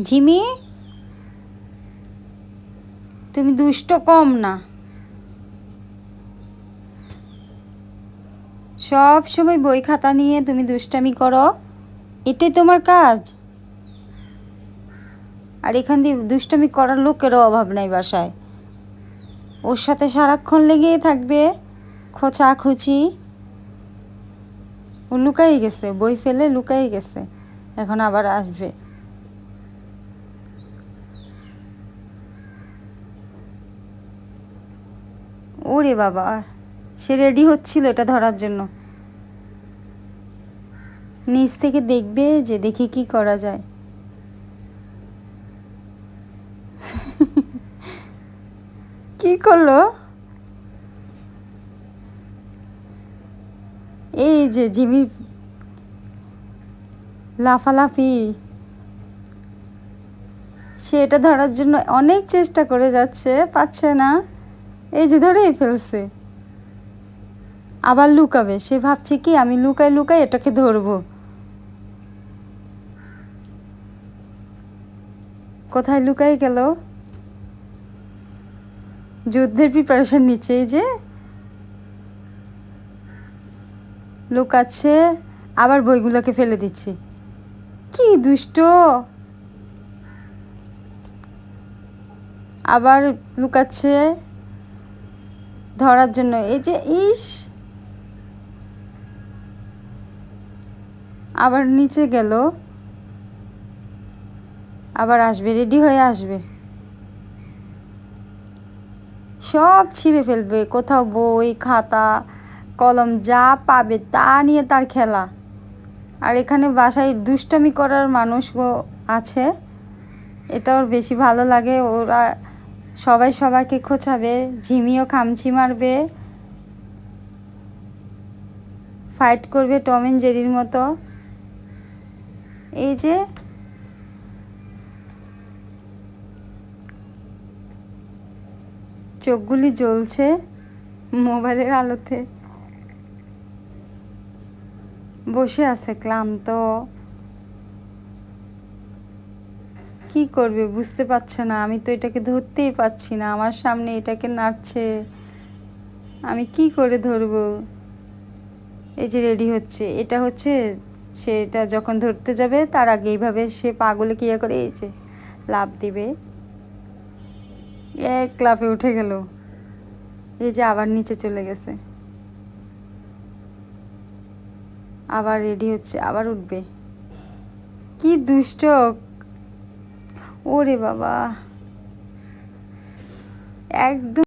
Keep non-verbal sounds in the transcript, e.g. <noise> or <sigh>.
ঝিমি তুমি দুষ্ট কম না। সব সময় বই খাতা নিয়ে তুমি দুষ্টামি করো, এটাই তোমার কাজ। আর এখান দিয়ে দুষ্টামি করার লোকেরও অভাব নাই বাসায়। ওর সাথে সারাক্ষণ লেগেই থাকবে, খোঁচা খুচি। ও লুকাই গেছে, বই ফেলে লুকাই গেছে, এখন আবার আসবে। ওরে বাবা, সে রেডি হচ্ছিল এটা ধরার জন্য। নিচ থেকে দেখবে যে দেখি কি করা যায়। <laughs> কি করল? এই যে জিমির লাফালাফি। সে এটা ধরার জন্য অনেক চেষ্টা করে যাচ্ছে, পাচ্ছে না। এই যে ধরেই ফেলছে। আবার লুকাবে, সে ভাবছে কি, আমি লুকাই লুকাই এটাকে ধরবো। কোথায় লুকাই গেল? যুদ্ধের প্রিপারেশন নিচ্ছে, এই যে। লুকাচ্ছে, আবার বইগুলোকে ফেলে দিচ্ছি। কি দুষ্ট! আবার লুকাচ্ছে। ধরার জন্য। এই যে, ইস! আবার নিচে গেল। আবার আসবে, রেডি হয়ে আসবে। সব ছিঁড়ে ফেলবে, কোথাও বই, খাতা, কলম যা পাবে তা নিয়ে তার খেলা। আর এখানে বাসায় দুষ্টামি করার মানুষও আছে। এটা ওর বেশি ভালো লাগে, ওরা সবাই সবাইকে খোঁচাবে ঝিমিও খামচি মারবে ফাইট করবে টম এন্ড জেরির মতো। এই যে চোখগুলি জ্বলছে মোবাইলের আলোতে। বসে আছে ক্লান্ত। কি করবে বুঝতে পারছে না। আমি তো এটাকে ধরতেই পাচ্ছি না। আমার সামনে এটাকে নাড়ছে। আমি কি করে ধরবো? এই যে রেডি হচ্ছে। এটা হচ্ছে সেটা যখন ধরতে যাবে, তার আগে এইভাবে সে পাগলে কিয়া করে, এই যে লাভ দিবে। এক লাফে উঠে গেল। এই যে আবার নিচে চলে গেছে। আবার রেডি হচ্ছে, আবার উঠবে। কি দুষ্ট! ওরে বাবা। একদম